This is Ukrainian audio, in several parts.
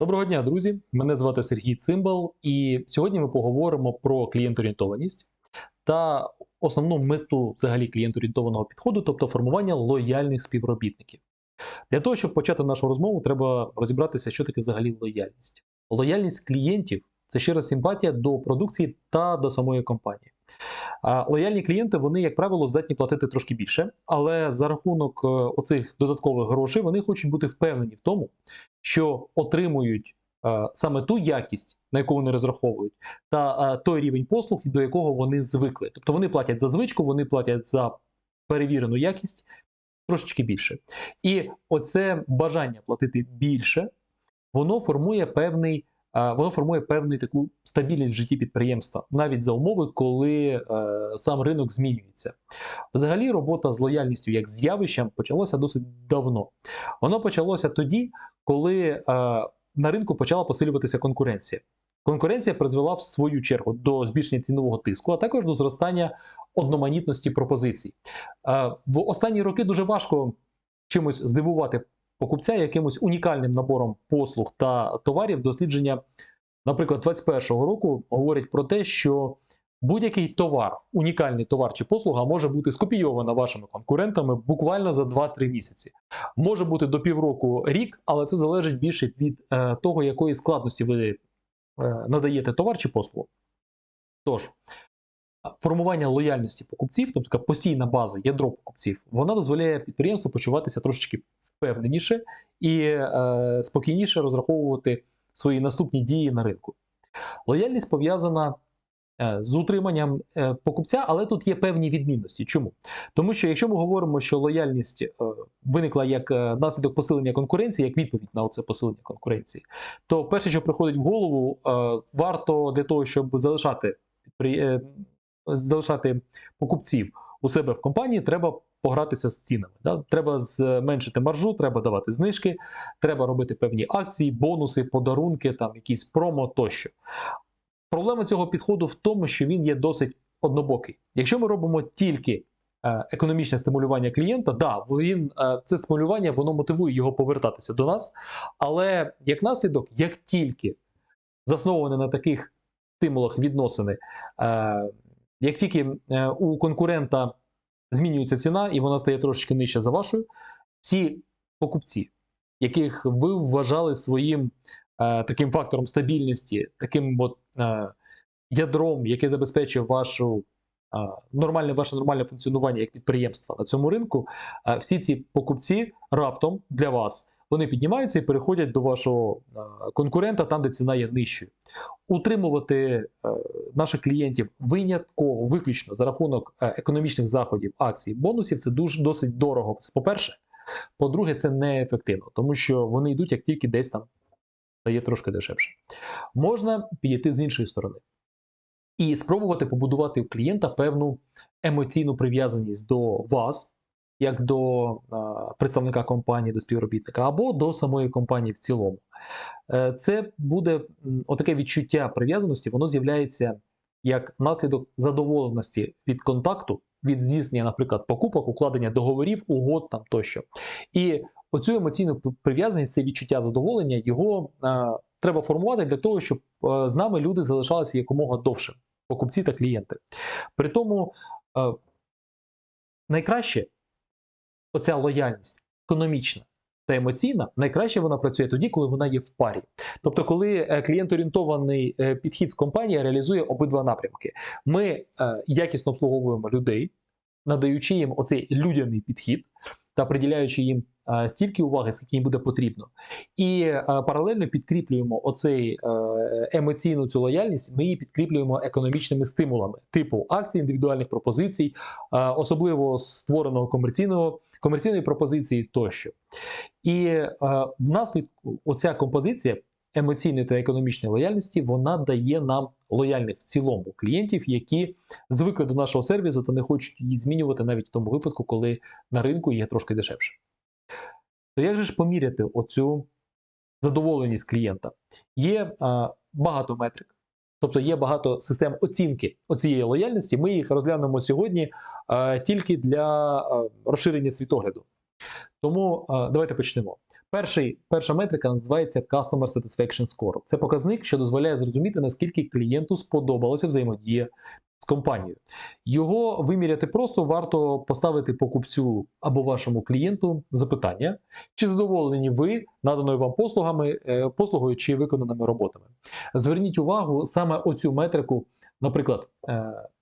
Доброго дня, друзі! Мене звати Сергій Цимбал, і сьогодні ми поговоримо про клієнторієнтованість та основну мету взагалі клієнторієнтованого підходу, тобто формування лояльних співробітників. Для того, щоб почати нашу розмову, треба розібратися, що таке взагалі лояльність. Лояльність клієнтів це щира симпатія до продукції та до самої компанії. Лояльні клієнти, вони, як правило, здатні платити трошки більше, але за рахунок е, оцих додаткових грошей вони хочуть бути впевнені в тому, що отримують е, саме ту якість, на яку вони розраховують, та е, той рівень послуг, до якого вони звикли. Тобто вони платять за звичку, вони платять за перевірену якість трошечки більше. І оце бажання платити більше, воно формує певний. Воно формує певну таку стабільність в житті підприємства, навіть за умови, коли е, сам ринок змінюється. Взагалі, робота з лояльністю як з явищем почалося досить давно. Воно почалося тоді, коли е, на ринку почала посилюватися конкуренція. Конкуренція призвела в свою чергу до збільшення цінового тиску, а також до зростання одноманітності пропозицій. Е, в останні роки дуже важко чимось здивувати покупця якимось унікальним набором послуг та товарів. Дослідження, наприклад, 2021 року говорять про те, що будь-який товар, унікальний товар чи послуга може бути скопійована вашими конкурентами буквально за 2-3 місяці. Може бути до півроку рік, але це залежить більше від е, того, якої складності ви е, надаєте товар чи послугу. Тож, формування лояльності покупців, тобто така постійна база, ядро покупців, вона дозволяє підприємству почуватися трошечки впевненіше і е, спокійніше розраховувати свої наступні дії на ринку. Лояльність пов'язана е, з утриманням е, покупця, але тут є певні відмінності. Чому? Тому що якщо ми говоримо, що лояльність е, виникла як е, наслідок посилення конкуренції, як відповідь на це посилення конкуренції, то перше, що приходить в голову, е, варто для того, щоб залишати підпри- е, залишати покупців у себе в компанії, треба погратися з цінами. Да? Треба зменшити маржу, треба давати знижки, треба робити певні акції, бонуси, подарунки, там якісь промо тощо. Проблема цього підходу в тому, що він є досить однобокий. Якщо ми робимо тільки е, економічне стимулювання клієнта, да, він е, це стимулювання воно мотивує його повертатися до нас. Але як наслідок, як тільки засноване на таких стимулах відносини, е, як тільки е, у конкурента змінюється ціна і вона стає трошечки нижча за вашою, ці покупці, яких ви вважали своїм е, таким фактором стабільності, таким от, е, ядром, яке забезпечує вашу, нормальне, ваше нормальне функціонування як підприємства на цьому ринку, всі ці покупці раптом для вас. Вони піднімаються і переходять до вашого е, конкурента там, де ціна є нижчою. Утримувати е, наших клієнтів винятково, виключно за рахунок е, економічних заходів, акцій, бонусів це дуже досить дорого. По-перше. По-друге, це неефективно, тому що вони йдуть як тільки десь там стає трошки дешевше. Можна підійти з іншої сторони і спробувати побудувати у клієнта певну емоційну прив'язаність до вас, як до представника компанії, до співробітника, або до самої компанії в цілому. Е, це буде отаке відчуття прив'язаності, воно з'являється як наслідок задоволеності від контакту, від здійснення, наприклад, покупок, укладення договорів, угод там тощо. І оцю емоційну прив'язаність, це відчуття задоволення, його е, треба формувати для того, щоб е, з нами люди залишалися якомога довше, покупці та клієнти. При тому е, найкраще оця лояльність економічна та емоційна, найкраще вона працює тоді, коли вона є в парі. Тобто, коли клієнторієнтований е, підхід в компанії реалізує обидва напрямки. Ми е, якісно обслуговуємо людей, надаючи їм оцей людяний підхід та приділяючи їм е, стільки уваги, скільки їм буде потрібно. І е, паралельно підкріплюємо оцей е, емоційну цю лояльність, ми її підкріплюємо економічними стимулами, типу акцій, індивідуальних пропозицій, е, особливо створеного комерційного комерційної пропозиції тощо. І е, внаслідку оця композиція емоційної та економічної лояльності вона дає нам лояльних в цілому клієнтів, які звикли до нашого сервісу та не хочуть її змінювати навіть в тому випадку, коли на ринку є трошки дешевше. То як же ж поміряти оцю задоволеність клієнта? Є а, багато метрик. Тобто є багато систем оцінки оцієї лояльності. Ми їх розглянемо сьогодні а, тільки для а, розширення світогляду. Тому а, давайте почнемо. Перший, перша метрика називається Customer Satisfaction Score. Це показник, що дозволяє зрозуміти, наскільки клієнту сподобалося взаємодія з компанією. Його виміряти просто варто поставити покупцю або вашому клієнту запитання, чи задоволені ви наданою вам послугами, е, послугою чи виконаними роботами. Зверніть увагу саме оцю метрику, наприклад.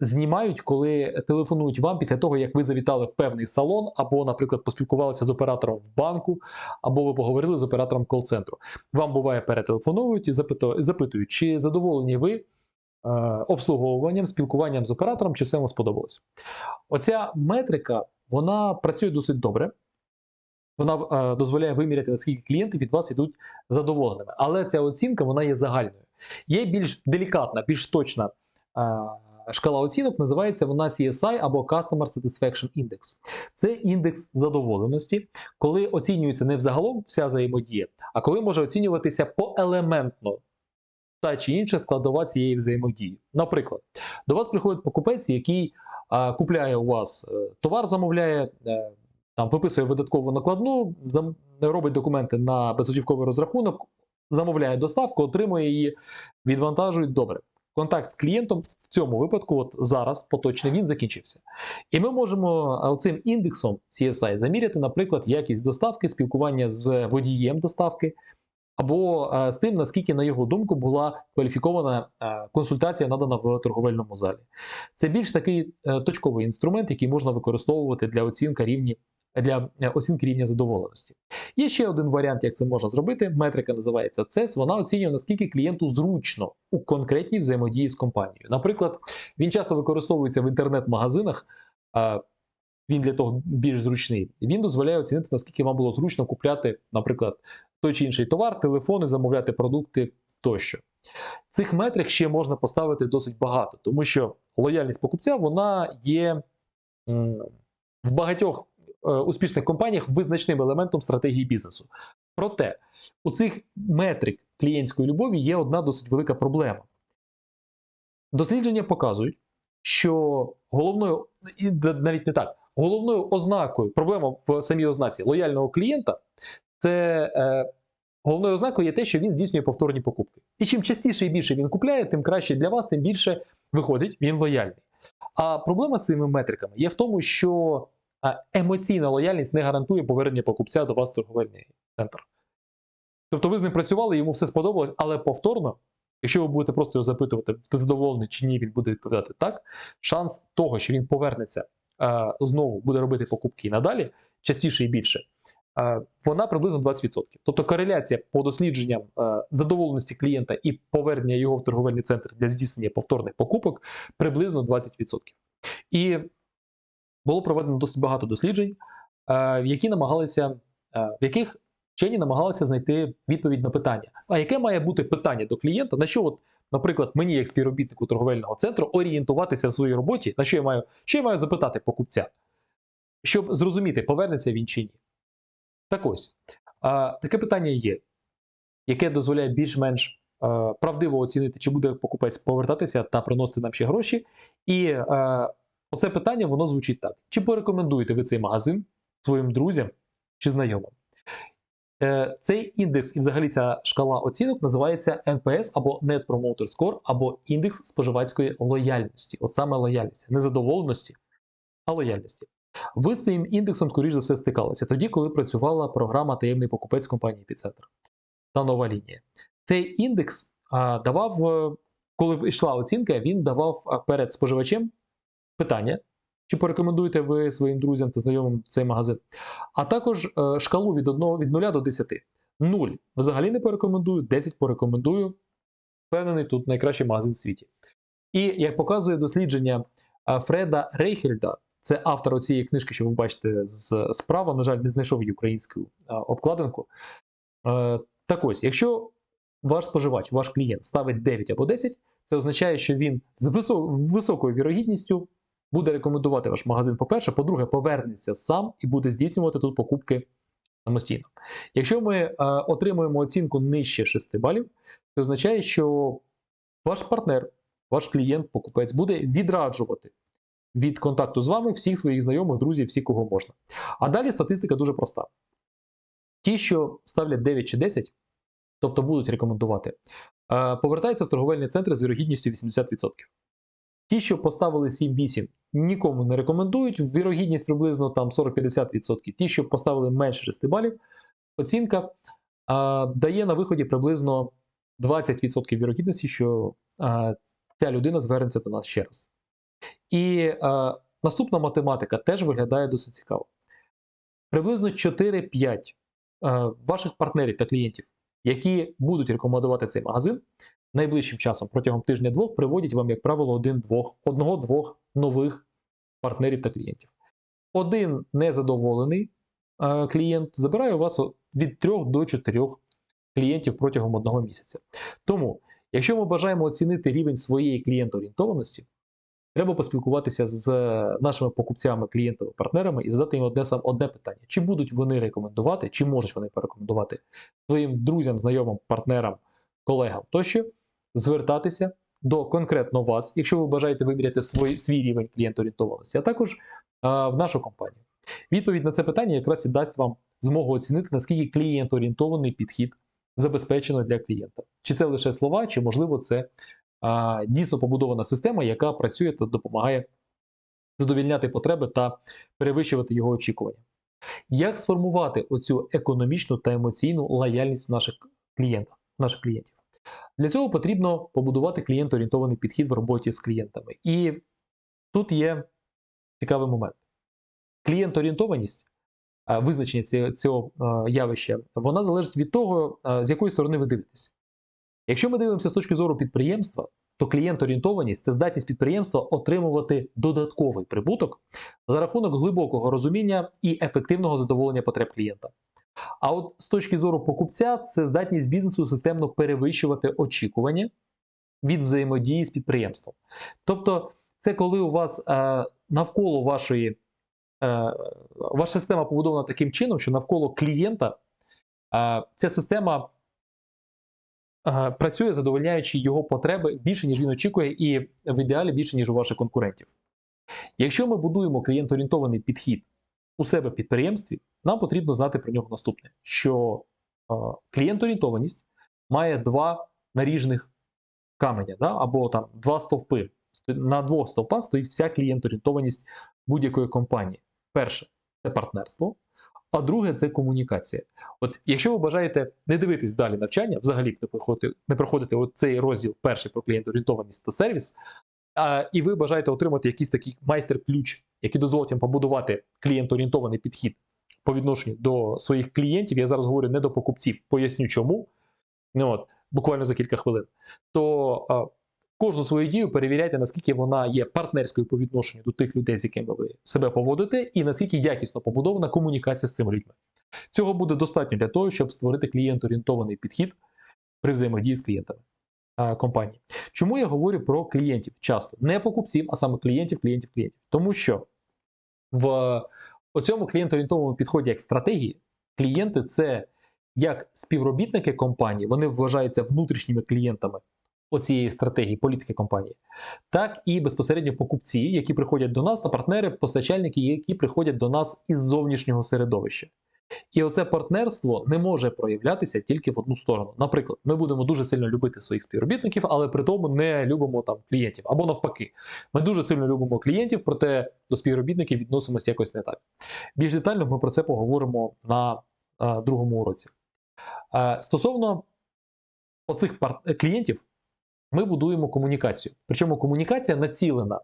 Знімають, коли телефонують вам після того, як ви завітали в певний салон, або, наприклад, поспілкувалися з оператором в банку, або ви поговорили з оператором кол-центру. Вам буває перетелефоновують і запитують, чи задоволені ви е, обслуговуванням, спілкуванням з оператором, чи все вам сподобалось. Оця метрика вона працює досить добре. Вона е, дозволяє виміряти, наскільки клієнти від вас йдуть задоволеними. Але ця оцінка вона є загальною. Є більш делікатна, більш точна е, шкала оцінок, називається вона CSI або Customer Satisfaction Index. Це індекс задоволеності, коли оцінюється не взагалом вся взаємодія, а коли може оцінюватися поелементно та чи інша складова цієї взаємодії. Наприклад, до вас приходить покупець, який а, купляє у вас е, товар, замовляє, е, там виписує видаткову накладну, зам, робить документи на безготівковий розрахунок, замовляє доставку, отримує її, відвантажують добре. Контакт з клієнтом в цьому випадку, от зараз поточний він закінчився. І ми можемо е, цим індексом CSI заміряти, наприклад, якість доставки, спілкування з водієм доставки, або е, з тим, наскільки, на його думку, була кваліфікована е, консультація надана в торговельному залі. Це більш такий точковий інструмент, який можна використовувати для оцінки рівні. Для е, оцінки рівня задоволеності. Є ще один варіант, як це можна зробити. Метрика називається CES. Вона оцінює, наскільки клієнту зручно у конкретній взаємодії з компанією. Наприклад, він часто використовується в інтернет-магазинах. Він для того більш зручний. Він дозволяє оцінити, наскільки вам було зручно купляти, наприклад, той чи інший товар, телефони, замовляти продукти тощо. Цих метрик ще можна поставити досить багато, тому що лояльність покупця вона є в багатьох успішних компаніях визначним елементом стратегії бізнесу. Проте у цих метрик клієнтської любові є одна досить велика проблема. Дослідження показують, що головною, і навіть не так, головною ознакою, проблема в самій ознаці лояльного клієнта це е, головною ознакою є те, що він здійснює повторні покупки. І чим частіше і більше він купляє, тим краще для вас, тим більше виходить, він лояльний. А проблема з цими метриками є в тому, що емоційна лояльність не гарантує повернення покупця до вас в торговельний центр. Тобто ви з ним працювали, йому все сподобалось, але повторно, якщо ви будете просто його запитувати, ти задоволений чи ні, він буде відповідати так. Шанс того, що він повернеться е, знову, буде робити покупки і надалі, частіше і більше, е, вона приблизно 20%. Тобто кореляція по дослідженням е, задоволеності клієнта і повернення його в торговельний центр для здійснення повторних покупок приблизно 20%. І було проведено досить багато досліджень, е, які намагалися, е, в яких вчені намагалися знайти відповідь на питання. А яке має бути питання до клієнта? На що, от, наприклад, мені, як співробітнику торговельного центру, орієнтуватися в своїй роботі, на що я маю, що я маю запитати покупця, щоб зрозуміти, повернеться він чи ні. Так ось, таке питання є, яке дозволяє більш-менш е, правдиво оцінити, чи буде покупець повертатися та приносити нам ще гроші. І е, оце питання воно звучить так: чи порекомендуєте ви цей магазин своїм друзям чи знайомим? Е, Цей індекс і взагалі ця шкала оцінок називається NPS або Net Promoter Score, або індекс споживацької лояльності. От саме лояльності, не задоволеності, а лояльності. Ви з цим індексом, скоріш за все, стикалися тоді, коли працювала програма Таємний покупець компанії Епіцентр та нова лінія. Цей індекс а, давав, коли йшла оцінка, він давав перед споживачем питання, чи порекомендуєте ви своїм друзям та знайомим цей магазин, а також е, шкалу від 1 від 0 до 10. 0 взагалі не порекомендую, 10 порекомендую. Впевнений, тут найкращий магазин в світі. І як показує дослідження Фреда Рейхельда, це автор цієї книжки, що ви бачите з- справа, на жаль, не знайшов її українську а, обкладинку. Е, Так ось, якщо ваш споживач, ваш клієнт ставить 9 або 10, це означає, що він з високою вірогідністю буде рекомендувати ваш магазин, по-перше, по-друге, повернеться сам і буде здійснювати тут покупки самостійно. Якщо ми е, отримуємо оцінку нижче 6 балів, це означає, що ваш партнер, ваш клієнт, покупець буде відраджувати від контакту з вами всіх своїх знайомих, друзів, всіх, кого можна. А далі статистика дуже проста. ті, що ставлять 9 чи 10, тобто будуть рекомендувати, е, повертаються в торговельні центри з вірогідністю 80%. Ті, що поставили 7-8, нікому не рекомендують, вірогідність приблизно там 40-50%. Ті, що поставили менше 6 балів, оцінка а, дає на виході приблизно 20% вірогідності, що а, ця людина звернеться до нас ще раз. І а, наступна математика теж виглядає досить цікаво. Приблизно 4-5 ваших партнерів та клієнтів, які будуть рекомендувати цей магазин, найближчим часом протягом тижня-двох приводять вам, як правило, один-двох, одного-двох нових партнерів та клієнтів. Один незадоволений е, клієнт забирає у вас від 3 до 4 клієнтів протягом одного місяця. Тому, якщо ми бажаємо оцінити рівень своєї клієнтоорієнтованості, треба поспілкуватися з нашими покупцями, клієнтами, партнерами і задати їм одне сам одне питання: чи будуть вони рекомендувати, чи можуть вони порекомендувати своїм друзям, знайомим, партнерам, колегам тощо звертатися до конкретно вас, якщо ви бажаєте виміряти свій, свій рівень клієнтоорієнтованості, а також а, в нашу компанію. Відповідь на це питання якраз і дасть вам змогу оцінити, наскільки клієнтоорієнтований підхід забезпечено для клієнта. Чи це лише слова, чи можливо це а, дійсно побудована система, яка працює та допомагає задовільняти потреби та перевищувати його очікування. Як сформувати оцю економічну та емоційну лояльність наших клієнтів? наших клієнтів? Для цього потрібно побудувати клієнт-орієнтований підхід в роботі з клієнтами. І тут є цікавий момент. Клієнт-орієнтованість, визначення цього, явища, вона залежить від того, з якої сторони ви дивитесь. Якщо ми дивимося з точки зору підприємства, то клієнт-орієнтованість це здатність підприємства отримувати додатковий прибуток за рахунок глибокого розуміння і ефективного задоволення потреб клієнта. А от з точки зору покупця, це здатність бізнесу системно перевищувати очікування від взаємодії з підприємством. Тобто, це коли у вас е, навколо вашої е, ваша система побудована таким чином, що навколо клієнта е, ця система е, працює, задовольняючи його потреби більше, ніж він очікує, і в ідеалі більше, ніж у ваших конкурентів. Якщо ми будуємо клієнт-орієнтований підхід у себе в підприємстві, нам потрібно знати про нього наступне: що клієнт-орієнтованість має два наріжних каменя, да? або там два стовпи. На двох стовпах стоїть вся клієнт-орієнтованість будь-якої компанії. Перше це партнерство, а друге це комунікація. От якщо ви бажаєте не дивитись далі навчання, взагалі не проходити, не проходити цей розділ перший про клієнт-орієнтованість та сервіс, і ви бажаєте отримати якийсь такий майстер-ключ, який дозволить вам побудувати клієнт-орієнтований підхід по відношенню до своїх клієнтів, я зараз говорю не до покупців, поясню чому. Ну, от, Буквально за кілька хвилин. То кожну свою дію перевіряйте, наскільки вона є партнерською по відношенню до тих людей, з якими ви себе поводите, і наскільки якісно побудована комунікація з цими людьми. Цього буде достатньо для того, щоб створити клієнт-орієнтований підхід при взаємодії з клієнтами а, компанії. Чому я говорю про клієнтів часто? Не покупців, а саме клієнтів, клієнтів, клієнтів. Тому що в цьому клієнт-орієнтованому підході як стратегії, клієнти це як співробітники компанії, вони вважаються внутрішніми клієнтами оцієї стратегії, політики компанії, так і безпосередньо покупці, які приходять до нас, та партнери, постачальники, які приходять до нас із зовнішнього середовища. І оце партнерство не може проявлятися тільки в одну сторону. Наприклад, ми будемо дуже сильно любити своїх співробітників, але при тому не любимо там клієнтів. Або навпаки, ми дуже сильно любимо клієнтів, проте до співробітників відносимося якось не так. Більш детально ми про це поговоримо на а, другому уроці. А, стосовно оцих пар- клієнтів, ми будуємо комунікацію. Причому комунікація націлена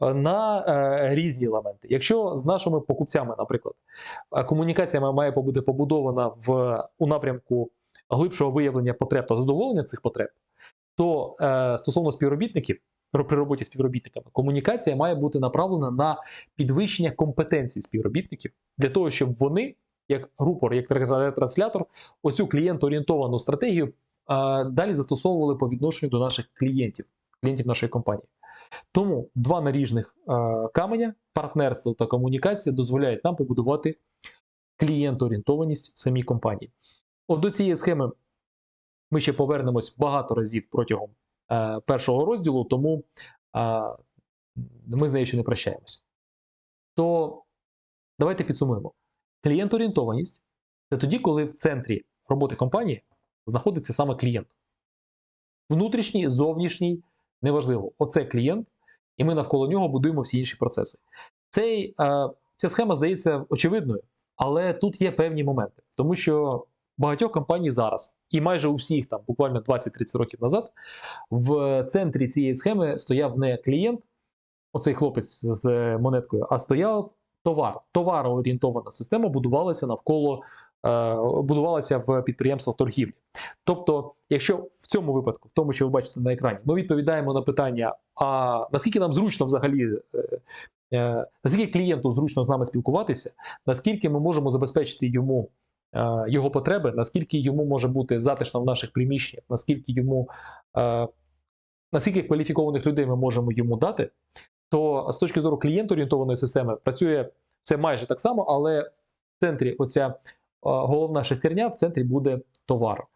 на е, різні елементи. Якщо з нашими покупцями, наприклад, е, комунікація має бути побудована в у напрямку глибшого виявлення потреб та задоволення цих потреб, то е, стосовно співробітників при роботі співробітниками, комунікація має бути направлена на підвищення компетенцій співробітників для того, щоб вони, як рупор, як транслятор, оцю клієнт-орієнтовану стратегію е, далі застосовували по відношенню до наших клієнтів, клієнтів нашої компанії. Тому два наріжних каменя, партнерство та комунікація дозволяють нам побудувати клієнт-орієнтованість в самій компанії. От до цієї схеми ми ще повернемось багато разів протягом е, першого розділу, тому ми з нею ще не прощаємось. То давайте підсумуємо: клієнт-орієнтованість Це тоді, коли в центрі роботи компанії знаходиться саме клієнт. Внутрішній, зовнішній, неважливо. Оце клієнт, і ми навколо нього будуємо всі інші процеси. Цей, е, ця схема здається очевидною, але тут є певні моменти, тому що багатьох компаній зараз, і майже у всіх там буквально 20-30 років назад, в центрі цієї схеми стояв не клієнт, оцей хлопець з монеткою, а стояв товар. Товароорієнтована система будувалася навколо е, будувалася в підприємствах торгівлі. Тобто, якщо в цьому випадку, в тому, що ви бачите на екрані, ми відповідаємо на питання: а наскільки нам зручно взагалі, е, е, наскільки клієнту зручно з нами спілкуватися, наскільки ми можемо забезпечити йому е, його потреби, наскільки йому може бути затишно в наших приміщеннях, наскільки йому е, наскільки кваліфікованих людей ми можемо йому дати, то з точки зору клієнт-орієнтованої системи працює це майже так само, але в центрі оця е, головна шестерня в центрі буде товар.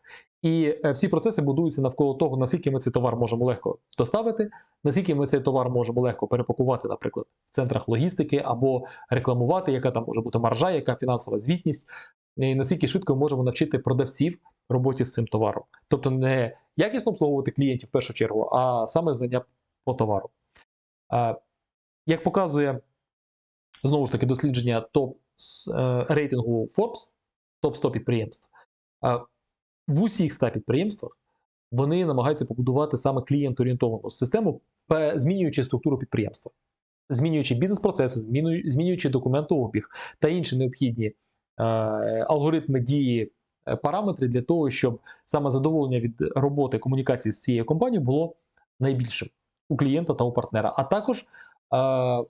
І е, всі процеси будуються навколо того, наскільки ми цей товар можемо легко доставити, наскільки ми цей товар можемо легко перепакувати, наприклад, в центрах логістики або рекламувати, яка там може бути маржа, яка фінансова звітність, і наскільки швидко ми можемо навчити продавців роботі з цим товаром. Тобто не якісно обслуговувати клієнтів в першу чергу, а саме знання по товару. Як показує знову ж таки дослідження топ е, рейтингу Forbes, топ 100 підприємств, в усіх 100 підприємствах вони намагаються побудувати саме клієнт-орієнтовану систему, змінюючи структуру підприємства, змінюючи бізнес-процеси, змінюючи документообіг та інші необхідні е, алгоритми дії, е, параметри для того, щоб саме задоволення від роботи комунікації з цією компанією було найбільшим у клієнта та у партнера, а також е,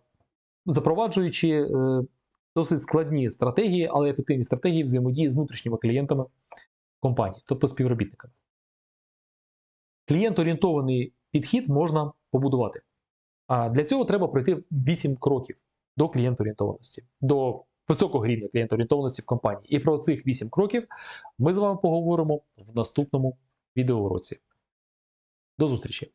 запроваджуючи досить складні стратегії, але ефективні стратегії взаємодії з внутрішніми клієнтами компанії, тобто співробітниками. Клієнт-орієнтований підхід можна побудувати. А для цього треба пройти 8 кроків до клієнт-орієнтованості, до високого рівня клієнт-орієнтованості в компанії. І про цих 8 кроків ми з вами поговоримо в наступному відеоуроці. До зустрічі!